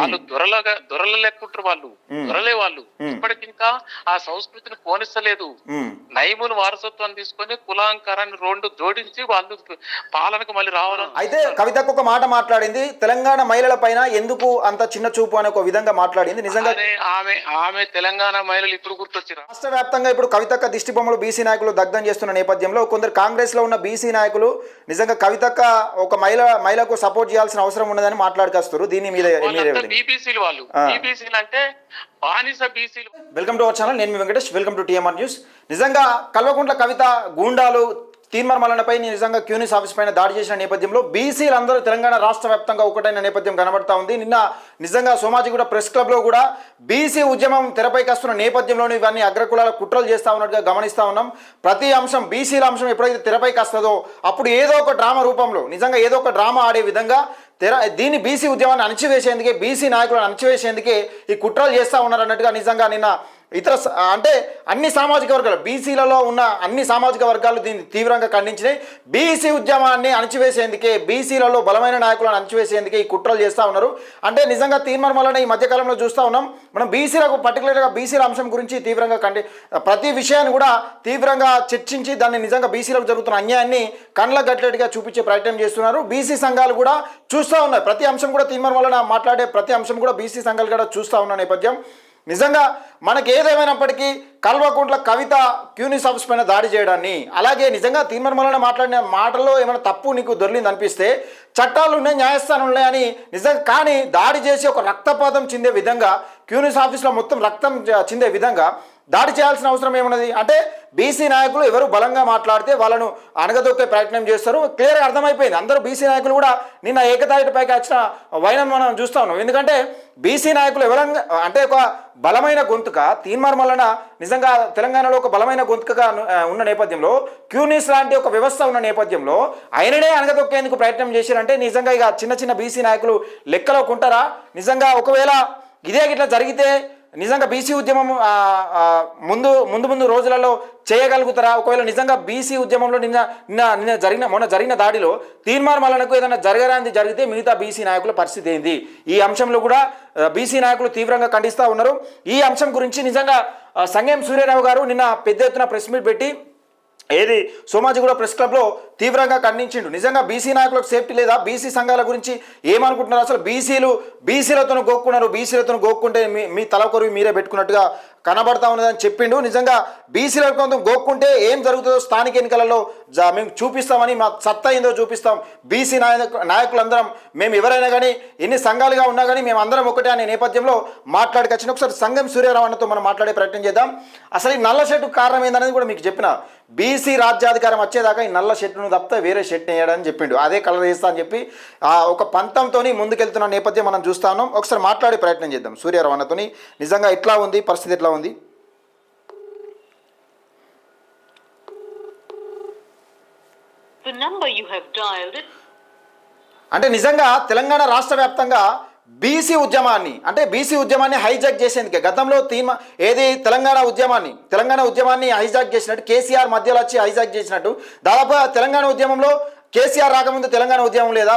వాళ్ళు దొరలగా దొరల లెక్కుంటారు వాళ్ళు దొరలే వాళ్ళు. ఇప్పటికింకా ఆ సంస్కృతిని పోనిస్తలేదు. నైమును వారసత్వాన్ని తీసుకొని కులాంకరాన్ని రెండు జోడించి వాళ్ళు పాలనకు మళ్ళీ రావాలని అయితే కవితకు ఒక మాట మాట్లాడింది. తెలంగాణ మహిళల పైన ఎందుకు అంత చిన్న చూపు అనే ఒక విధంగా మాట్లాడింది. నిజంగా ఆమె ఆమె తెలంగాణ మహిళలు ఇప్పుడు గుర్తొచ్చిరా. రాష్ట్ర వ్యాప్తంగా ఇప్పుడు కవితక్క దిష్టి బొమ్మలు బీసీ నాయకులు దగ్ధం చేస్తున్న నేపథ్యంలో కొందరు కాంగ్రెస్లో ఉన్న బీసీ నాయకులు నిజంగా కవితక్క ఒక మహిళ మహిళకు సపోర్ట్ చేయాల్సిన అవసరం ఉన్నదని మాట్లాడుకొస్తారు దీని మీద బీబీసీలు వాళ్ళు. బీబీసీలు అంటే బానిస బీసీలు వెల్కమ్ టు అవర్ ఛానల్ నేను మీ Venkatesh. Welcome to TMR news. నిజంగా కల్వకుంట్ల కవిత గూండాలు తీన్మార్ మల్లన్నపై నిజంగా క్యూనిస్ ఆఫీస్ పైన దాడి చేసిన నేపథ్యంలో బీసీలు అందరూ తెలంగాణ రాష్ట్ర వ్యాప్తంగా ఒకటైన నేపథ్యం కనబడతా ఉంది. నిన్న నిజంగా సోమాజిగూడ ప్రెస్ క్లబ్లో కూడా బీసీ ఉద్యమం తెరపైకి వస్తున్న నేపథ్యంలోనే ఇవన్నీ అగ్రకులాల కుట్రలు చేస్తా ఉన్నట్టుగా గమనిస్తా ఉన్నాం. ప్రతి అంశం బీసీల అంశం ఎప్పుడైతే తెరపైకి వస్తుందో అప్పుడు ఏదో ఒక డ్రామా రూపంలో నిజంగా ఏదో ఒక డ్రామా ఆడే విధంగా తెర దీన్ని బీసీ ఉద్యమాన్ని అణచివేసేందుకే బీసీ నాయకులను అణచివేసేందుకే ఈ కుట్రలు చేస్తూ ఉన్నారు అన్నట్టుగా నిజంగా నిన్న ఇతర అంటే అన్ని సామాజిక వర్గాలు బీసీలలో ఉన్న అన్ని సామాజిక వర్గాలు దీన్ని తీవ్రంగా ఖండించినాయి. బీసీ ఉద్యమాన్ని అణచివేసేందుకే బీసీలలో బలమైన నాయకులను అణచివేసేందుకే ఈ కుట్రలు చేస్తూ ఉన్నారు. అంటే నిజంగా తీర్మానం వలన ఈ మధ్యకాలంలో చూస్తూ ఉన్నాం. మనం బీసీలకు పర్టికులర్గా బీసీల అంశం గురించి తీవ్రంగా ఖండి ప్రతి విషయాన్ని కూడా తీవ్రంగా చర్చించి దాన్ని నిజంగా బీసీలకు జరుగుతున్న అన్యాయాన్ని కండ్ల గట్లెట్టుగా చూపించే ప్రయత్నం చేస్తున్నారు. బీసీ సంఘాలు కూడా చూస్తూ ఉన్నాయి. ప్రతి అంశం కూడా తీర్మానం వలన మాట్లాడే ప్రతి అంశం కూడా బీసీ సంఘాలు కూడా చూస్తూ ఉన్న నేపథ్యం. నిజంగా మనకి ఏదేమైనప్పటికీ కల్వకుంట్ల కవిత క్యూనిస్ ఆఫీస్ పైన దాడి చేయడాన్ని అలాగే నిజంగా తీర్మానం మాట్లాడిన మాటల్లో ఏమైనా తప్పు నీకు దొరికింది అనిపిస్తే చట్టాలు ఉన్నాయి న్యాయస్థానం ఉన్నాయని నిజంగా కానీ దాడి చేసి ఒక రక్తపాతం చెందే విధంగా క్యూనిస్ ఆఫీస్లో మొత్తం రక్తం చెందే చిందే విధంగా దాడి చేయాల్సిన అవసరం ఏమున్నది? అంటే బీసీ నాయకులు ఎవరు బలంగా మాట్లాడితే వాళ్ళను అనగదొక్కే ప్రయత్నం చేస్తారు. క్లియర్గా అర్థమైపోయింది. అందరూ బీసీ నాయకులు కూడా నిన్న ఏకతాటిపైకి వచ్చిన వైనం మనం చూస్తా ఉన్నాం. ఎందుకంటే బీసీ నాయకులు ఎవరంగా అంటే ఒక బలమైన గొంతుక తీన్మార్ వలన నిజంగా తెలంగాణలో ఒక బలమైన గొంతుకగా ఉన్న నేపథ్యంలో క్యూనిస్ లాంటి ఒక వ్యవస్థ ఉన్న నేపథ్యంలో ఆయననే అనగదొక్కేందుకు ప్రయత్నం చేశారంటే నిజంగా ఇక చిన్న చిన్న బీసీ నాయకులు లెక్కలోకి ఉంటారా? నిజంగా ఒకవేళ ఇదే గిట్లా జరిగితే నిజంగా బీసీ ఉద్యమం ముందు ముందు ముందు రోజులలో చేయగలుగుతారా? ఒకవేళ నిజంగా బీసీ ఉద్యమంలో నిన్న నిన్న నిన్న జరిగిన మొన్న జరిగిన దాడిలో తీర్మార్ ఏదైనా జరగరాంది జరిగితే మిగతా బీసీ నాయకుల పరిస్థితి ఏంది? ఈ అంశంలో కూడా బీసీ నాయకులు తీవ్రంగా ఖండిస్తూ ఉన్నారు. ఈ అంశం గురించి నిజంగా సంగేం సూర్యరావు సూర్యారావు గారు నిన్న పెద్ద ఎత్తున ప్రెస్ మీట్ పెట్టి ఏది? సోమాజిగూడ ప్రెస్ క్లబ్లో తీవ్రంగా ఖండించిండు. నిజంగా బీసీ నాయకులకు సేఫ్టీ లేదా? బీసీ సంఘాల గురించి ఏమనుకుంటున్నారు? అసలు బీసీలు బీసీలతో గోక్కున్నారు. బీసీలతో గోక్కుంటే మీ మీ తల కొరివి మీరే పెట్టుకున్నట్టుగా కనబడతా ఉన్నదని చెప్పిండు. నిజంగా బీసీలకు గోక్కుంటే ఏం జరుగుతుందో స్థానిక ఎన్నికలలో జా- మేము చూపిస్తామని మా సత్తా ఏందో చూపిస్తాం. బీసీ నాయకు నాయకులందరం మేము ఎవరైనా కానీ ఎన్ని సంఘాలుగా ఉన్నా కానీ మేము అందరం ఒకటే అనే నేపథ్యంలో మాట్లాడుకొచ్చిన ఒకసారి సంఘం సూర్యారావు అన్నతో మనం మాట్లాడే ప్రయత్నం చేద్దాం. అసలు ఈ నల్ల షెట్టు కారణం ఏందనేది కూడా మీకు చెప్పిన బీసీ రాజ్యాధికారం వచ్చేదాకా ఈ నల్ల షర్టును తప్పితే వేరే షర్ట్ వేయడని చెప్పిండు. అదే కలర్ వేస్తా అని చెప్పి ఆ ఒక పంతంతో ముందుకెళ్తున్న నేపథ్యం మనం చూస్తాం ఒకసారి మాట్లాడే ప్రయత్నం చేద్దాం సూర్యారావు అన్నతోని నిజంగా ఎట్లా ఉంది పరిస్థితి ఎట్లా ఉంది? Dialed is అంటే నిజంగా తెలంగాణ రాష్ట్ర వ్యాప్తంగా బీసీ ఉద్యమాన్ని అంటే బీసీ ఉద్యమాన్ని హైజాక్ చేసేందుకే గతంలో తీర్మా ఏది తెలంగాణ ఉద్యమాన్ని తెలంగాణ ఉద్యమాన్ని హైజాక్ చేసినట్టు కేసీఆర్ మధ్యలో వచ్చి హైజాక్ చేసినట్టు దాదాపుగా తెలంగాణ ఉద్యమంలో కేసీఆర్ రాకముందు తెలంగాణ ఉద్యమం లేదా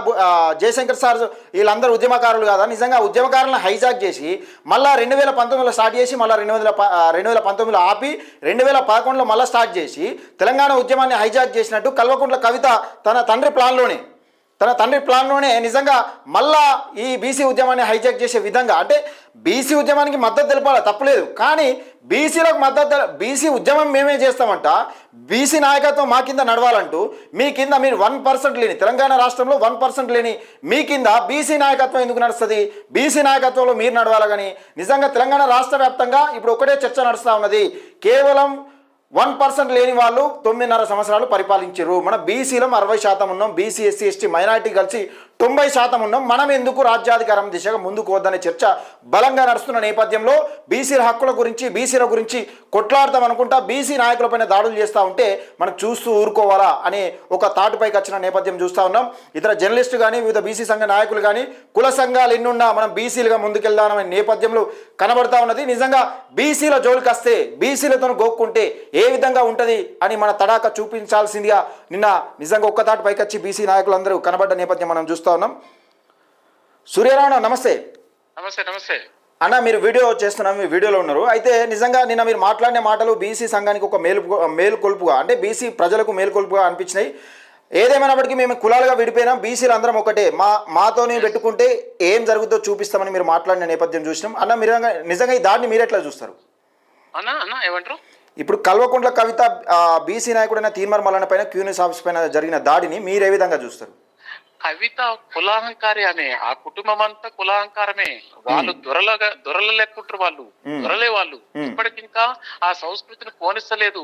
జయశంకర్ సార్ వీళ్ళందరూ ఉద్యమకారులు కాదా? నిజంగా ఉద్యమకారులను హైజాక్ చేసి మళ్ళీ రెండు వేల పంతొమ్మిదిలో స్టార్ట్ చేసి మళ్ళీ రెండు వేల రెండు వేల పంతొమ్మిదిలో ఆపి రెండు వేల పదకొండులో మళ్ళీ స్టార్ట్ చేసి తెలంగాణ ఉద్యమాన్ని హైజాక్ చేసినట్టు కల్వకుంట్ల కవిత తన తండ్రి ప్లాన్లోనే తన తండ్రి ప్లాన్లోనే నిజంగా మళ్ళా ఈ బీసీ ఉద్యమాన్ని హైజాక్ చేసే విధంగా అంటే బీసీ ఉద్యమానికి మద్దతు తెలపాలి? తప్పులేదు. కానీ బీసీలకు మద్దతు బీసీ ఉద్యమం మేమే చేస్తామంట. బీసీ నాయకత్వం మా కింద నడవాలంటూ మీ కింద మీరు వన్ పర్సెంట్ లేని తెలంగాణ రాష్ట్రంలో వన్ పర్సెంట్ లేని మీ కింద బీసీ నాయకత్వం ఎందుకు నడుస్తుంది? బీసీ నాయకత్వంలో మీరు నడవాలి కానీ నిజంగా తెలంగాణ రాష్ట్ర వ్యాప్తంగా ఇప్పుడు ఒకటే చర్చ నడుస్తూ ఉన్నది. కేవలం వన్ పర్సెంట్ లేని వాళ్ళు తొమ్మిదిన్నర సంవత్సరాలు పరిపాలించారు మన బీసీలో అరవై శాతం ఉన్నాం. బీసీ ఎస్సీ ఎస్టీ మైనారిటీ కలిసి తొంభై శాతం ఉన్నాం మనం ఎందుకు రాజ్యాధికారం దిశగా ముందుకు వద్దనే చర్చ బలంగా నడుస్తున్న నేపథ్యంలో బీసీల హక్కుల గురించి బీసీల గురించి కొట్లాడతాం అనుకుంటా బీసీ నాయకులపైన దాడులు చేస్తూ ఉంటే మనం చూస్తూ ఊరుకోవాలా అనే ఒక తాటుపైకి వచ్చిన నేపథ్యం చూస్తూ ఉన్నాం. ఇతర జర్నలిస్టు కానీ వివిధ బీసీ సంఘ నాయకులు కానీ కుల సంఘాలు ఎన్నున్నా మనం బీసీలుగా ముందుకెళ్దామనే నేపథ్యంలో కనబడతా ఉన్నది. నిజంగా బీసీల జోలికి వస్తే బీసీలతో గోక్కుంటే ఏ విధంగా ఉంటుంది అని మన తడాక చూపించాల్సిందిగా నిన్న నిజంగా ఒక్క తాటి పైకి వచ్చి బీసీ నాయకులందరూ కనబడ్డ నేపథ్యం మనం చూస్తాం ఉన్నాం. సూర్యరావు నమస్తే. నమస్తే నమస్తే. అన్న మీరు వీడియో చేస్తున్నాం మీ వీడియోలో ఉన్నారు. అయితే నిజంగా నిన్న మీరు మాట్లాడిన మాటలు బీసీ సంఘానికి ఒక మేలు మేలుకొల్పుగా అంటే బీసీ ప్రజలకు మేలుకొల్పుగా అనిపించినాయి. ఏదేమైనప్పటికీ మేము కులాలుగా విడిపోయినాం. బీసీలు అందరం ఒకటే. మా మాతోని పెట్టుకుంటే ఏం జరుగుతుందో చూపిస్తామని మీరు మాట్లాడిన నేపథ్యం చూసినాం. అన్న మీరు నిజంగా ఈ దాడిని మీరు ఎట్లా చూస్తారు? అన్న అన్న ఏమంటారు? ఇప్పుడు కల్వకుంట్ల కవిత బీసీ నాయకుడైన తీన్మర్ మల్లన్న పైన క్యూనిస్ ఆఫీస్ పైన జరిగిన దాడిని మీరు ఏ విధంగా చూస్తారు? కవిత కులాహంకారి ఆమె ఆ కుటుంబం అంతా కులాహంకారమే. వాళ్ళు దొరలగా దొరల లెక్కుంటారు వాళ్ళు దొరలే వాళ్ళు ఇప్పటికింకా ఆ సంస్కృతిని పోనిస్తలేదు.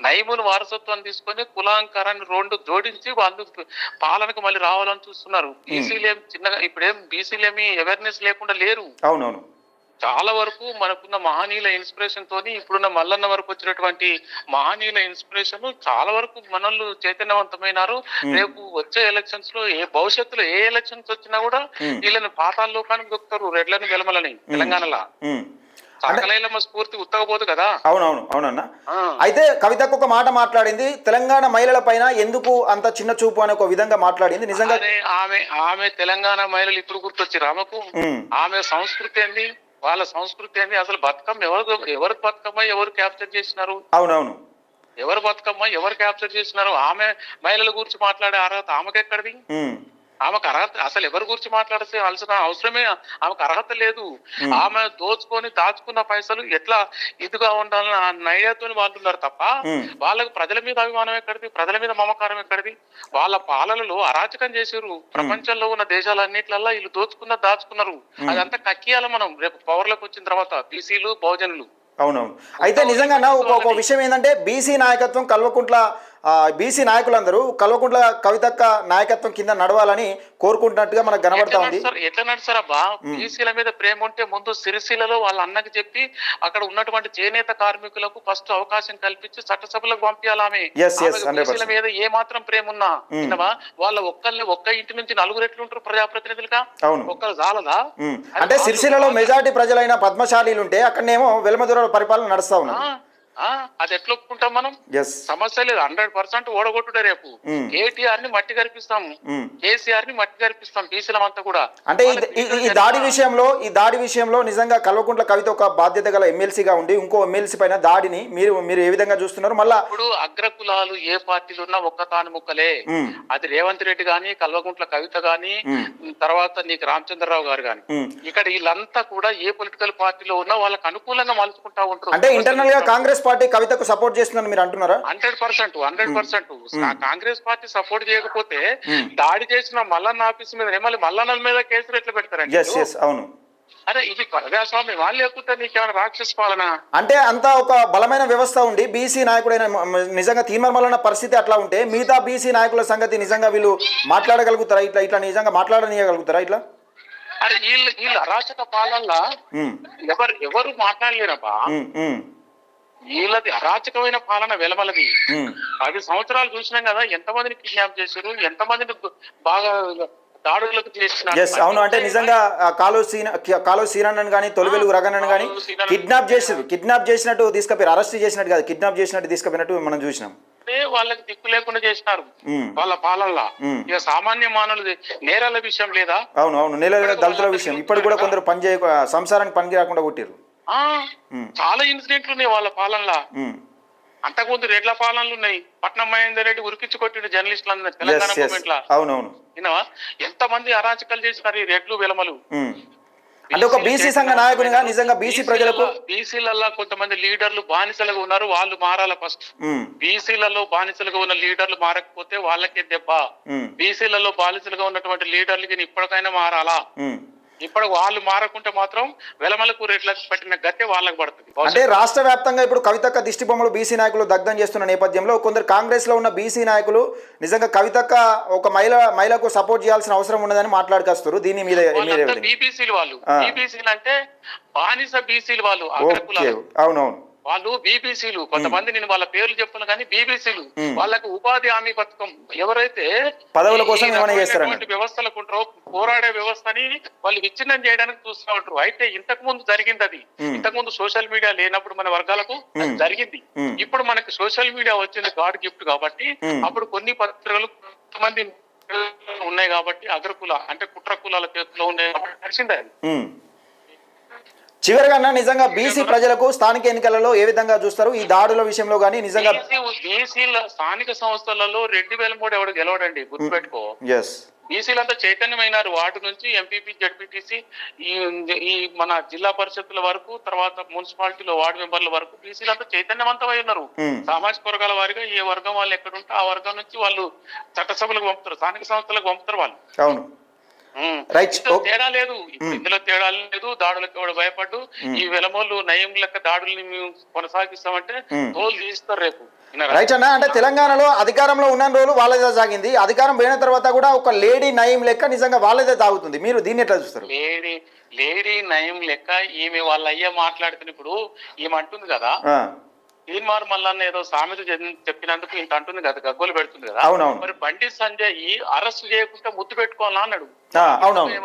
నైమును వారసత్వం తీసుకొని కులాంకారాన్ని రెండు జోడించి వాళ్ళు పాలనకు మళ్ళీ రావాలని చూస్తున్నారు. బీసీలు చిన్నగా ఇప్పుడేం బీసీలు ఏమి అవేర్నెస్ లేకుండా లేరు. అవునవును. చాలా వరకు మనకున్న మహనీయుల ఇన్స్పిరేషన్ తోని ఇప్పుడున్న మల్లన్న వరకు వచ్చినటువంటి మహనీయుల ఇన్స్పిరేషన్ చాలా వరకు మనల్ని చైతన్యవంతమైనారు. రేపు వచ్చే ఎలక్షన్స్లో ఏ భవిష్యత్తులో ఏ ఎలక్షన్స్ వచ్చినా కూడా వీళ్ళని పాతాల లోకానికి దొక్కుతారు రెడ్లని వెలమలని తెలంగాణలో. ఉమ్. సకలైలమ్మ స్ఫూర్తి కదా. అవునవును అవునన్న. అయితే కవితకు ఒక మాట మాట్లాడింది తెలంగాణ మహిళల పైన ఎందుకు అంత చిన్న చూపు అనే ఒక విధంగా మాట్లాడింది? నిజంగా ఆమె ఆమె తెలంగాణ మహిళలు ఇప్పుడు గుర్తొచ్చి రామకు. ఆమె సంస్కృతి ఏంది? వాళ్ళ సంస్కృతి ఏంది అసలు బతుకమ్మ ఎవరు ఎవరు బతుకమ్మ ఎవరు క్యాప్చర్ చేసినారు? అవునవును. ఎవరు బతుకమ్మ ఎవరు క్యాప్చర్ చేసినారు? ఆమె మహిళల గురించి మాట్లాడే అర్హత ఆమెకి ఎక్కడిది ఉమ్, ఆమెకు అర్హత అసలు ఎవరి గురించి మాట్లాడితే అలసిన అవసరమే ఆమెకు అర్హత లేదు. ఆమె దోచుకొని దాచుకున్న పైసలు ఎట్లా ఇదిగా ఉండాలని ఆ నైర్యతో వాళ్ళు ఉన్నారు తప్ప. వాళ్ళకు ప్రజల మీద అభిమానం ఎక్కడిది? ప్రజల మీద మమకారం ఎక్కడిది? వాళ్ళ పాలనలో అరాచకం చేసారు ప్రపంచంలో ఉన్న దేశాలన్నిట్లల్లో వీళ్ళు దోచుకున్న దాచుకున్నారు. అదంతా కక్కియాల మనం. రేపు పవర్లోకి వచ్చిన తర్వాత బీసీలు బహుజనులు. అవునవును. అయితే నిజంగా ఒక విషయం ఏంటంటే బీసీ నాయకత్వం కల్వకుంట్ల బీసీ నాయకులందరూ కల్వకుంట్ల కవితక్క నాయకత్వం కింద నడవాలని కోరుకుంటున్నట్టుగా మనకు కనబడతా ఉంది. నడుస్తారు? ఎట్లా నడుస్తారబ్బా బీసీల మీద ప్రేమ ఉంటే ముందు సిరిసిల్లలో వాళ్ళ అన్నకి చెప్పి అక్కడ ఉన్నటువంటి చేనేత కార్మికులకు ఫస్ట్ అవకాశం కల్పించి చట్టసభలకు పంపించాలి ఆమె Yes, yes, ఆమెకు 100%. బీసీల మీద ఏ మాత్రం ప్రేమ ఉన్నా? వాళ్ళ ఒక్కళ్ళని ఒక్క ఇంటి నుంచి నలుగురు ఎట్లుంటారు ప్రజాప్రతినిధులుగా? అవును. ఒక్కరు చాలదా? అంటే సిరిసిల్లలో మెజార్టీ ప్రజలైన పద్మశాలీలు ఉంటే అక్కడనేమో వెలమదుర పరిపాలన నడుస్తా ఆ, అది ఎట్లా ఒప్పుకుంటాం మనం? సమస్య లేదు. హండ్రెడ్ పర్సెంట్ ఓడగొట్టుడే రేపు. కేటీఆర్ని మట్టి కనిపిస్తాం ఉమ్. కేసీఆర్ని మట్టి కనిపిస్తాం బీసీలం అంతా కూడా. అంటే ఈ- దాడి విషయంలో ఈ దాడి విషయంలో నిజంగా కల్వకుంట్ల కవిత ఒక బాధ్యత గల ఎమ్మెల్సీగా ఉండి ఇంకో ఎమ్మెల్సీ పైన దాడిని మీరు మీరు ఏ విధంగా చూస్తున్నారు? మళ్ళా ఇప్పుడు అగ్రకులాలు ఏ పార్టీలు ఉన్నా ఒక్క తాను ముక్కలే. ఉమ్, అది రేవంత్ రెడ్డి గాని కల్వకుంట్ల కవిత గాని. తర్వాత నీకు రామచంద్రరావు గారు గాని. ఇక్కడ వీళ్ళంతా కూడా ఏ పొలిటికల్ పార్టీలో ఉన్నా వాళ్ళకి అనుకూలంగా మలుచుకుంటా ఉంటారు. అంటే ఇంటర్నల్గా కాంగ్రెస్ పార్టీ కవితకు సపోర్ట్ చేస్తుందని మీరు అంటున్నారా? Hundred percent hundred percent. Congress party support చేయకపోతే దాడి చేసిన మల్లన్న ఆఫీస్ మీద మళ్ళీ మల్లన్నల మీద కేసులు ఎట్లా పెడతారండి అవును. అరే ఇది ప్రజాస్వామ్యం. వాళ్ళు లేకుంటే నీకేమైనా రాక్షస పాలన? అంటే అంతా ఒక బలమైన వ్యవస్థ ఉండి బీసీ నాయకుడైన నిజంగా తీర్మర్మలన్న పరిస్థితి అట్లా ఉంటే మిగతా బీసీ నాయకుల సంగతి నిజంగా వీళ్ళు మాట్లాడగలుగుతారా? ఇట్లా ఇట్లా నిజంగా మాట్లాడనీయగలుగుతారా ఇట్లా? అరే వీళ్ళు వీళ్ళు అరాచక పాలనలా ఎవరు ఎవరు మాట్లాడలేరబ్బా. వీళ్ళది అరాచకమైన పాలన వెలమలది ఉమ్. పది సంవత్సరాలు చూసినాం కదా ఎంతమందిని కిడ్నాప్ చేశారు ఎంతమందిని బాగా దాడులకు చేసినారు. ఎస్ అవును అంటే నిజంగా కాలు సీన కాలు సీనన్నను కానీ తొలివెలుగు రగన్నను కానీ కిడ్నాప్ చేసారు కిడ్నాప్ చేసినట్టు తీసుకుపోయారు అరెస్ట్ చేసినట్టు కాదు. కిడ్నాప్ చేసినట్టు తీసుకుపోయినట్టు మనం చూసినాం. వాళ్ళకి దిక్కు లేకుండా చేసినారు. వాళ్ళ పాలనలా. ఇక సామాన్య మానవులు నేరాల విషయం లేదా? అవును అవును. నెల దళితుల విషయం. ఇప్పటికి కూడా కొందరు పని చేయ సంసారానికి పనికి రాకుండా కొట్టారు. చాలా ఇన్సిడెంట్లు ఉన్నాయి వాళ్ళ పాలనలా. అంతకుముందు రెడ్ల పాలనలు ఉన్నాయి. పట్నం మహేందర్ రెడ్డి ఉరికించి కొట్టిన జర్నలిస్టులు అందరూ తెలంగాణ మూమెంట్ లా. విన్నావా? ఎంతమంది అరాచకాలు చేసినారు ఈ రెడ్లు వెలమలు. అంటే ఒక బీసీ సంఘ నాయకునిగా నిజంగా బీసీ ప్రజలకు బీసీలలో కొంతమంది లీడర్లు బానిసలుగా ఉన్నారు వాళ్ళు మారాల ఫస్ట్ బీసీలలో బానిసలుగా ఉన్న లీడర్లు మారకపోతే వాళ్ళకే దెబ్బ. బీసీలలో బానిసలుగా ఉన్నటువంటి లీడర్లకి ఇప్పటికైనా మారాలా. ఇప్పుడు వాళ్ళు మారకుంటే మాత్రం వెలమలకు రెట్లకు పెట్టిన గతే వాళ్ళకి పడుతుంది. అంటే రాష్ట్ర వ్యాప్తంగా ఇప్పుడు కవితక్క దిష్టి బొమ్మలు బీసీ నాయకులు దగ్ధం చేస్తున్న నేపథ్యంలో కొందరు కాంగ్రెస్లో ఉన్న బీసీ నాయకులు నిజంగా కవితక్క ఒక మహిళ మహిళకు సపోర్ట్ చేయాల్సిన అవసరం ఉన్నదని మాట్లాడుకొస్తారు దీని మీద? బీబీసీలు వాళ్ళు. ఆ. బీబీసీలు అంటే బానిస బీసీలు వాళ్ళు అవునవును. వాళ్ళు బీబీసీలు కొంతమంది నేను వాళ్ళ పేర్లు చెప్తున్నా కానీ బీబీసీలు. వాళ్ళకు ఉపాధి హామీ పథకం ఎవరైతే పదవుల కోసం వ్యవస్థలకు ఉంటారో పోరాడే వ్యవస్థని వాళ్ళు విచ్ఛిన్నం చేయడానికి చూస్తూ ఉంటారు అయితే ఇంతకు ముందు జరిగింది అది. ఇంతకు ముందు సోషల్ మీడియా లేనప్పుడు మన వర్గాలకు. జరిగింది. ఇప్పుడు మనకి సోషల్ మీడియా వచ్చింది గాడ్ గిఫ్ట్ కాబట్టి. అప్పుడు కొన్ని పత్రికలు కొంతమంది ఉన్నాయి కాబట్టి అగ్రకుల అంటే కుట్ర కులాల చేతిలో ఉన్నాయి కాబట్టి చివరిగా నిజంగా బీసీ ప్రజలకు స్థానిక ఎన్నికలలో ఏ విధంగా చూస్తారు? ఈ దాడుల విషయంలో కానీ నిజంగా బీసీల స్థానిక సంస్థలలో రెడ్డి వేలమూడి ఎవడు గెలవడండి గుర్తుపెట్టుకో. ఎస్ బీసీలంతా చైతన్యమైనారు. వార్డు నుంచి ఎంపీపీ జడ్పీటీసీ ఈ ఈ మన జిల్లా పరిషత్తుల వరకు తర్వాత మున్సిపాలిటీలో వార్డు మెంబర్ల వరకు బీసీలంతా చైతన్యవంతమై ఉన్నారు. సామాజిక వర్గాల వారిగా ఏ వర్గం వాళ్ళు ఎక్కడ ఉంటే ఆ వర్గం నుంచి వాళ్ళు చట్టసభలకు పంపుతారు. స్థానిక సంస్థలకు పంపుతారు వాళ్ళు. అవును. తేడా లేదు. ఇందులో తేడా లేదు. దాడులకు ఎవడు భయపడ్డు. ఈ వెలమోళ్ళు నయం లెక్క దాడుల్ని మేము కొనసాగిస్తామంటే. తోలు తీస్తారు రేపు? రైట్ అన్న అంటే తెలంగాణలో అధికారంలో ఉన్న రోజులు వాళ్ళదే సాగింది. అధికారం పోయిన తర్వాత కూడా ఒక లేడీ నయం లెక్క నిజంగా వాళ్ళదే తాగుతుంది. మీరు దీన్ని ఎట్లా చూస్తారు? లేడీ లేడీ నయం లెక్క ఈమె వాళ్ళ అయ్య మాట్లాడుతున్నప్పుడు ఈమె అంటుంది కదా తీన్మార్ మల్లన్న ఏదో సామెత చెప్- చెప్పినందుకు ఇంత అంటుంది కదా గగ్గోలు పెడుతుంది కదా. మరి బండి సంజయ్ అరెస్ట్ చేయకుండా ముద్దు పెట్టుకోవాలా అన్నాడు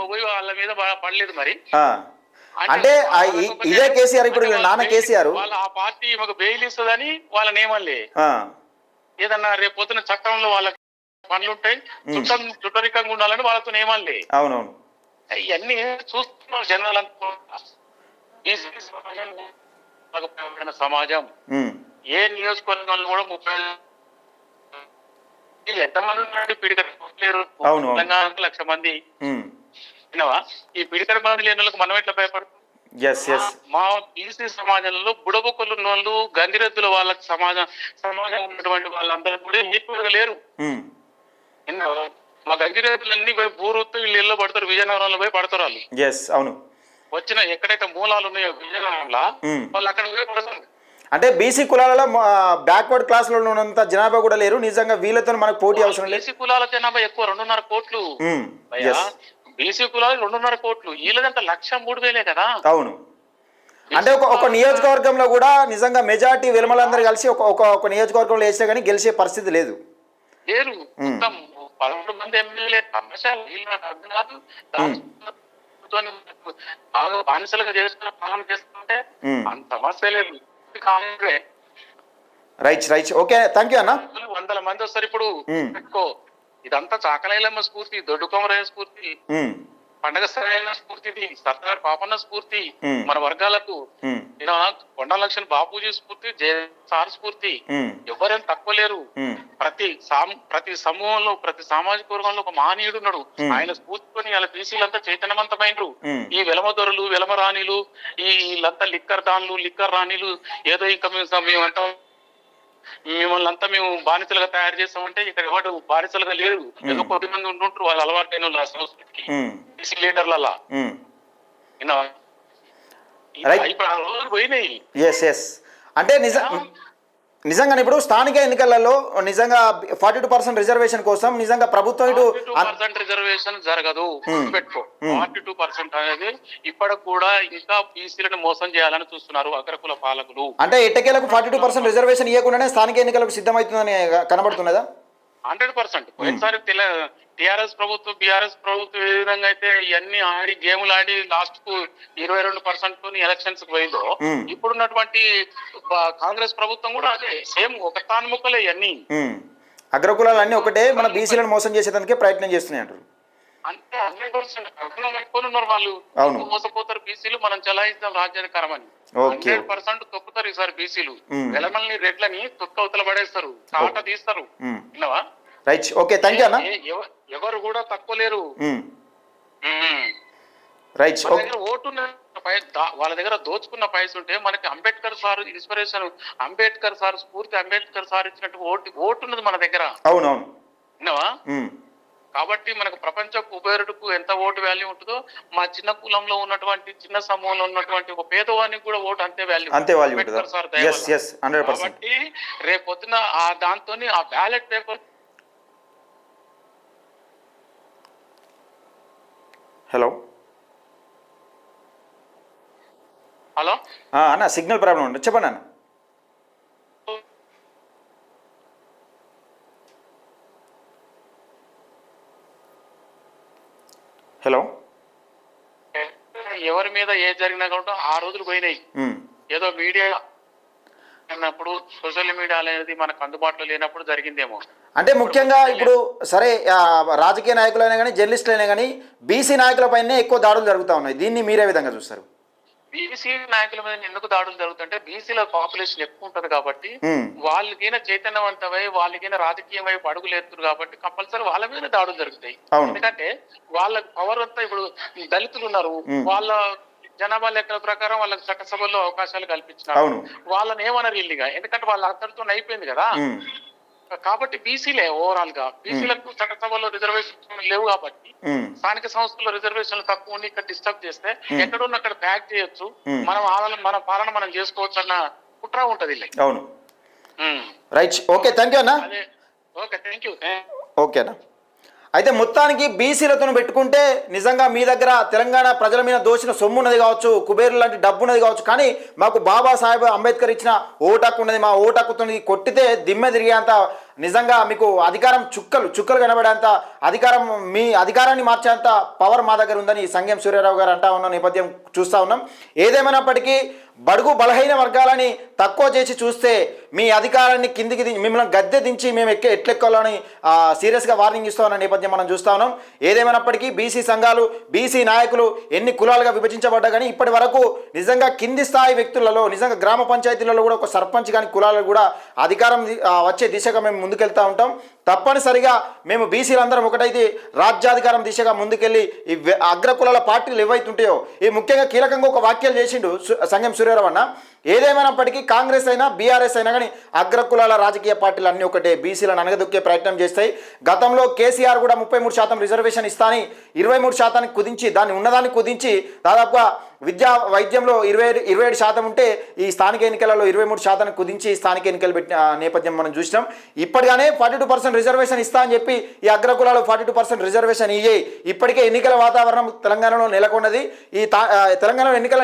పోయి వాళ్ళ మీద పడలేదు మరి. ఆ. అంటే ఇదే కేసీఆర్ ఇప్పుడు వీళ్ళ నాన్న కేసీఆర్. వాళ్ళ ఆ పార్టీ మాకు బెయిల్ ఇస్తుందని వాళ్ళని ఏమల్లే ఆ, ఏదన్నా రేపు పొద్దున చట్టంలో వాళ్ళ పనులు ఉంటాయి చుట్టం చుట్టరికంగా ఉండాలని వాళ్ళతో ఏమల్లే అవునవును. ఇవన్నీ చూస్తున్నారు జనాలు ఈ సమాజం. ఏ నియోజకవర్గంలో కూడా ముప్పై వీళ్ళు ఎంతమంది ఉన్నారండి? పీడికర. తెలంగాణకు లక్ష మంది. విన్నావా? ఈ పీడికర మంది లేని వాళ్ళకి మనం ఎట్లా భయపడతాం? మా బీసీ సమాజంలో బుడబుక్కలు ఉన్న వాళ్ళు గంగిరెద్దుల వాళ్ళకి సమాజం సమాజం ఉన్నటువంటి వాళ్ళందరూ కూడా ఈక్వల్గా లేరు? మా గంగిరెద్దులన్నీ పోయి బూరుతో వీళ్ళు ఇళ్ళలో పడతారు విజయనగరంలో పోయి పడతారు వాళ్ళు. అవును. వచ్చిన ఎక్కడైతే మూలాలు ఉన్నాయో విజయనగరంలో. వాళ్ళు అక్కడ అంటే బీసీ కులాలలో బ్యాక్వర్డ్ క్లాస్లో ఉన్నంత జనాభా కూడా లేరు. నిజంగా వీళ్ళతో మనకు పోటీ అవసరం లేదు. బీసీ కులాల జనాభా ఎక్కువ రెండున్నర కోట్లు. బీసీ కులాలు రెండున్నర కోట్లు. వీళ్ళదంతా లక్ష మూడు వేలే కదా. అవును. అంటే ఒక ఒక నియోజకవర్గంలో కూడా నిజంగా మెజార్టీ విలమలందరూ కలిసి ఒక ఒక నియోజకవర్గంలో వేస్తే కానీ గెలిచే పరిస్థితి లేదు. లేరు మొత్తం పదమూడు మంది ఎమ్మెల్యే సమస్య కాదు. దాంతోని బాగా బానిసలుగా చేస్తున్న పాలన చేస్తుంటే. అంత సమస్య లేదు. Congress. Right right. Okay thank you అన్న. వందల మంది వస్తారు ఇప్పుడు. ఇదంతా చాకలైలమ్మ స్ఫూర్తి దొడ్డు కొమరయ్య స్ఫూర్తి పండగ సరైన స్ఫూర్తిది సర్దార్ పాపన్న స్ఫూర్తి. మన వర్గాలకు. కొండ లక్ష్మణ్ బాపూజీ స్ఫూర్తి సార్ స్ఫూర్తి. ఉమ్, ఎవరేం తక్కువ లేరు. ప్రతి ప్రతి సమూహంలో ప్రతి సామాజిక వర్గంలో ఒక మహనీయుడు ఉన్నాడు. ఆయన స్ఫూర్తితోని వాళ్ళ బీసీలంతా చైతన్యవంతమైనరు. ఈ వెలమ దొరలు వెలమ రాణిలు ఈ వీళ్ళంతా లిక్కర్ దాన్లు లిక్కర్ రాణిలు ఏదో ఇంకా మేము మేమంతా మిమ్మల్ని అంతా మేము బానిసలుగా తయారు చేస్తామంటే ఇక్కడ ఎవరు బానిసలుగా లేరు. ఏదో కొద్ది మంది ఉంటుంటారు వాళ్ళు అలవాటైన సంస్కృతికి. లీడర్లలా? Right. ఇప్పుడు ఆ రోజులు పోయినాయి. అంటే నిజ నిజంగా ఇప్పుడు స్థానిక ఎన్నికలలో నిజంగా ఫార్టీ టూ పర్సెంట్ రిజర్వేషన్ కోసం నిజంగా ప్రభుత్వం ఇటు పర్సెంట్ రిజర్వేషన్ జరగదు. పెట్టుకో ఫార్టీ టూ పర్సెంట్ అనేది ఇప్పటికి కూడా ఇంకా బీసీలను మోసం చేయాలని చూస్తున్నారు అగ్రకుల పాలకులు. అంటే ఎట్టకేలకు ఫార్టీ టూ పర్సెంట్ రిజర్వేషన్ ఇవ్వకుండానే స్థానిక ఎన్నికలకు సిద్ధమవుతుందని కనబడుతున్నదా? హండ్రెడ్ పర్సెంట్ పోయినసారి టిఆర్ఎస్ ప్రభుత్వం బీఆర్ఎస్ ప్రభుత్వం ఏ విధంగా అయితే ఇవన్నీ ఆడి గేములు ఆడి లాస్ట్కు ఇరవై రెండు పర్సెంట్తో ఎలక్షన్స్కు పోయిందో. ఇప్పుడున్నటువంటి కాంగ్రెస్ ప్రభుత్వం కూడా అదే సేమ్ ఒక తానుముక్కలే ఇవన్నీ ఉమ్. అగ్రకులాలు అన్నీ ఒకటే మన బీసీలను మోసం చేసేదానికే ప్రయత్నం చేస్తున్నాయి అంటారు అంటే హండ్రెడ్ పర్సెంట్ పెట్టుకొని ఉన్నారు వాళ్ళు. మోసపోతారు బీసీలు మనం చలాయిస్తాం రాజ్యాధికారం అని. హండ్రెడ్ పర్సెంట్ తొక్కుతారు ఈసారి బీసీలు. వెలమల్ని రెడ్లని తొక్క అవతల పడేస్తారు. చాట తీస్తారు. మ్మ్. విన్నావా? రైట్. ఓకే థ్యాంక్ యూ అన్న. ఏ- ఎవ- ఎవరు కూడా తక్కువ లేరు. రైట్. ఓటు వాళ్ళ దగ్గర దోచుకున్న పైసలు ఉంటే మనకి Ambedkar sir inspiration Ambedkar sir స్ఫూర్తి అంబేద్కర్ సార్ ఇచ్చినట్టు ఓటు ఓటు ఉన్నది మన దగ్గర. అవునవును. విన్నావా. కాబట్టి మనకు ప్రపంచ కుబేరుడుకు ఎంత ఓటు వాల్యూ ఉంటుందో మా చిన్న కులంలో ఉన్నటువంటి చిన్న సమూహంలో ఉన్నటువంటి ఒక పేదవానికి కూడా ఓటు అంతే వాల్యూ అంతే 100%. కాబట్టి రేపు పొద్దున ఆ దాంతో ఆ బ్యాలెట్ పేపర్ హలో? హలో అన్న సిగ్నల్ ప్రాబ్లం ఉంది. చెప్పండి అన్న హలో ఎవరి మీద ఏది జరిగినా కూడా ఆ రోజులు పోయినాయి. ఏదో మీడియా అన్నప్పుడు సోషల్ మీడియా అనేది మనకు అందుబాటులో లేనప్పుడు జరిగిందేమో. అంటే ముఖ్యంగా ఇప్పుడు సరే రాజకీయ నాయకులైనా కానీ జర్నలిస్టులైనా కానీ బీసీ నాయకులపైనే ఎక్కువ దాడులు జరుగుతూ ఉన్నాయి. దీన్ని మీరే విధంగా చూస్తారు? బీసీ నాయకుల మీద ఎందుకు దాడులు జరుగుతుంటే బీసీల పాపులేషన్ ఎక్కువ ఉంటది కాబట్టి వాళ్ళకైనా చైతన్యవంతమై వాళ్ళకైనా రాజకీయం వైపు అడుగులు ఎత్తురు కాబట్టి కంపల్సరీ వాళ్ళ మీద దాడులు జరుగుతాయి. ఎందుకంటే వాళ్ళ పవర్ అంతా ఇప్పుడు దళితులు ఉన్నారు. వాళ్ళ జనాభా లెక్కల ప్రకారం వాళ్ళకి చట్టసభల్లో అవకాశాలు కల్పించినారు. వాళ్ళని ఏమన్నారు ఇల్లుగా ఎందుకంటే వాళ్ళ అందరితో అయిపోయింది కదా. కాబట్టి బీసీలే ఓవరాల్గా. బీసీలకు చట్టసభలో రిజర్వేషన్ లేవు కాబట్టి స్థానిక సంస్థల్లో రిజర్వేషన్లు తక్కువ ఉండి ఇక్కడ డిస్టర్బ్ చేస్తే. ఎక్కడున్న అక్కడ ప్యాక్ చేయొచ్చు. మనం ఆదాయం మన పాలన మనం చేసుకోవచ్చు అన్న కుట్ర ఉంటది అవును. రైట్. ఓకే. థ్యాంక్ యూ అన్న ఓకే. థ్యాంక్ యూ ఓకేనా అయితే మొత్తానికి బీసీలతో పెట్టుకుంటే నిజంగా మీ దగ్గర తెలంగాణ ప్రజల మీద దోచిన సొమ్ము ఉన్నది కావచ్చు కుబేరు లాంటి డబ్బు ఉన్నది కావచ్చు కానీ మాకు బాబాసాహెబ్ అంబేద్కర్ ఇచ్చిన ఓటాకు ఉన్నది మా ఓటాకుతో కొట్టితే దిమ్మె తిరిగేంత నిజంగా మీకు అధికారం చుక్కలు చుక్కలు కనబడేంత అధికారం మీ అధికారాన్ని మార్చేంత పవర్ మా దగ్గర ఉందని సంగం సూర్యారావు గారు అంటా ఉన్న నేపథ్యం చూస్తూ ఉన్నాం. ఏదేమైనప్పటికీ బడుగు బలహీన వర్గాలని తక్కువ చేసి చూస్తే మీ అధికారాన్ని కిందికి మిమ్మల్ని గద్దె దించి మేము ఎక్కే ఎట్లెక్కాలని సీరియస్గా వార్నింగ్ ఇస్తామన్న నేపథ్యం మనం చూస్తా ఉన్నాం. ఏదేమైనప్పటికీ బీసీ సంఘాలు బీసీ నాయకులు ఎన్ని కులాలుగా విభజించబడ్డా కానీ ఇప్పటి వరకు నిజంగా కింది స్థాయి వ్యక్తులలో నిజంగా గ్రామ పంచాయతీలలో కూడా ఒక సర్పంచ్ కానీ కులాలు కూడా అధికారం వచ్చే దిశగా మేము ముందుకెళ్తా ఉంటాం. తప్పనిసరిగా మేము బీసీలందరం ఒకటైతే రాజ్యాధికారం దిశగా ముందుకెళ్ళి ఈ అగ్రకులాల పార్టీలు ఏవైతుంటాయో ఈ ముఖ్యంగా కీలకంగా ఒక వాక్యాలు చేసిండు సు- సంగం సూర్యారావు అన్న ఏదేమైనప్పటికీ కాంగ్రెస్ అయినా బీఆర్ఎస్ అయినా కానీ అగ్రకులాల రాజకీయ పార్టీలు అన్నీ ఒకటే. బీసీలను అనగదొక్కే ప్రయత్నం చేస్తాయి. గతంలో కేసీఆర్ కూడా ముప్పై మూడు శాతం రిజర్వేషన్ ఇస్తాని ఇరవై మూడు శాతానికి కుదించి దాన్ని ఉన్నదాన్ని కుదించి దాదాపుగా విద్యా వైద్యంలో ఇరవై ఇరవై ఏడు శాతం ఉంటే ఈ స్థానిక ఎన్నికలలో ఇరవై మూడు శాతాన్ని కుదించి స్థానిక ఎన్నికలు పెట్టిన నేపథ్యం మనం చూసినాం. ఇప్పటిగానే ఫార్టీ టూ పర్సెంట్ రిజర్వేషన్ ఇస్తా అని చెప్పి ఈ అగ్రకులాలు ఫార్టీ టూ పర్సెంట్ రిజర్వేషన్ ఇయ్యాయి ఇప్పటికే ఎన్నికల వాతావరణం తెలంగాణలో నెలకొన్నది. ఈ తెలంగాణలో ఎన్నికల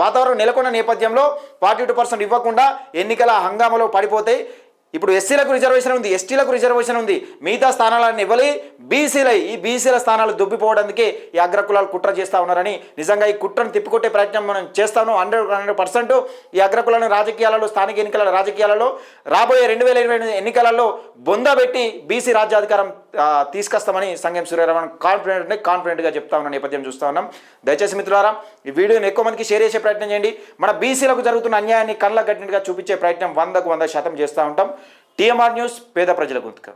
వాతావరణం నెలకొన్న నేపథ్యంలో ఫార్టీ టూ పర్సెంట్ ఇవ్వకుండా ఎన్నికల హంగామలో పడిపోతాయి. ఇప్పుడు ఎస్సీలకు రిజర్వేషన్ ఉంది ఎస్టీలకు రిజర్వేషన్ ఉంది. మిగతా స్థానాలను ఇవ్వలి. బీసీలై ఈ బీసీల స్థానాలు దుబ్బిపోవడానికి ఈ అగ్రకులాలు కుట్ర చేస్తూ ఉన్నారని నిజంగా ఈ కుట్రను తిప్పికొట్టే ప్రయత్నం మనం చేస్తాను హండ్రెడ్ హండ్రెడ్ పర్సెంట్ ఈ అగ్రకులను రాజకీయాలలో స్థానిక ఎన్నికల రాజకీయాలలో రాబోయే రెండు వేల ఇరవై ఎన్నికలలో బొందబెట్టి బీసీ రాజ్యాధికారం తీసుకొస్తామని సంగం సూర్యరమణ కాన్ఫిడెంట్ కాన్ఫిడెంట్గా చెప్తా ఉన్న నేపథ్యం చూస్తూ ఉన్నాం. దయచేసి మిత్రులారా ఈ వీడియోని ఎక్కువ మందికి షేర్ చేసే ప్రయత్నం చేయండి. మన బీసీలకు జరుగుతున్న అన్యాయాన్ని కళ్ళ కట్టినట్టుగా చూపించే ప్రయత్నం వందకు వంద శాతం చేస్తూ ఉంటాం. టీఎంఆర్ న్యూస్ పేద ప్రజల గొంతుక.